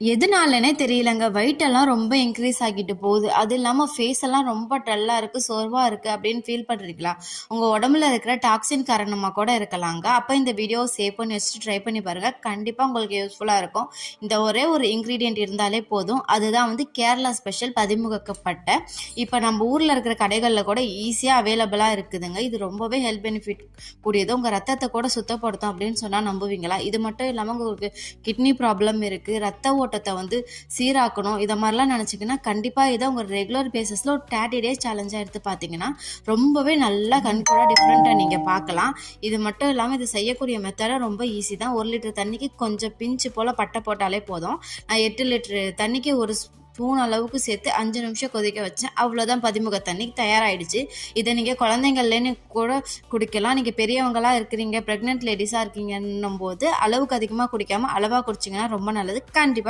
எதுனாலனே தெரியலங்க. வெயிட்டெல்லாம் ரொம்ப இன்க்ரீஸ் ஆகிட்டு போகுது. அது இல்லாமல் ஃபேஸ் எல்லாம் ரொம்ப டல்லாக இருக்குது சோர்வாக இருக்குது அப்படின்னு ஃபீல் பண்ணுறீங்களா உங்கள் உடம்புல இருக்கிற டாக்ஸின் காரணமாக கூட இருக்கலாங்க. அப்போ இந்த வீடியோ சேவ் பண்ணி வச்சுட்டு ட்ரை பண்ணி பாருங்கள் கண்டிப்பாக உங்களுக்கு யூஸ்ஃபுல்லாக இருக்கும். இந்த ஒரே ஒரு இன்க்ரீடியன்ட் இருந்தாலே போதும். அதுதான் வந்து கேரளா ஸ்பெஷல் பதிமுகப்பட்ட இப்போ நம்ம ஊரில் இருக்கிற கடைகளில் கூட ஈஸியாக அவைலபிளாக இருக்குதுங்க. இது ரொம்பவே ஹெல்த் பெனிஃபிட் கூடியது. உங்கள் ரத்தத்தை கூட சுத்தப்படுத்தும் அப்படின்னு சொன்னால் நம்புவீங்களா? இது மட்டும் இல்லாமல் உங்களுக்கு கிட்னி ப்ராப்ளம் இருக்குது ரத்த ஓட்டத்தை வந்து சீராக்கணும். இதை மாதிரிலாம் நினச்சிங்கன்னா கண்டிப்பாக இதை உங்கள் ரெகுலர் பேசிஸில் ஒரு தேர்ட்டி டேஸ் சேலஞ்சாக எடுத்து பார்த்தீங்கன்னா ரொம்பவே நல்லா கண்கூட டிஃப்ரெண்ட்டாக நீங்கள் பார்க்கலாம். இது மட்டும் இல்லாமல் இது செய்யக்கூடிய மெத்தடை ரொம்ப ஈஸி தான். ஒரு லிட்டர் தண்ணிக்கு கொஞ்சம் பிஞ்சு போல் பட்டை போட்டாலே போதும். நான் எட்டு லிட்டரு தண்ணிக்கு ஒரு ஸ்பூன் அளவுக்கு சேர்த்து அஞ்சு நிமிஷம் கொதிக்க வச்சேன். அவ்வளோதான் பதிமுக தண்ணி தயாராகிடுச்சு இதை நீங்கள் குழந்தைங்கள்லேன்னு கூட குடிக்கலாம். நீங்கள் பெரியவங்களாக இருக்கிறீங்க ப்ரெக்னென்ட் லேடிஸாக இருக்கீங்கன்னும் போது அளவுக்கு அதிகமாக குடிக்காமல் அளவாக குடிச்சிங்கன்னா ரொம்ப நல்லது. கண்டிப்பாக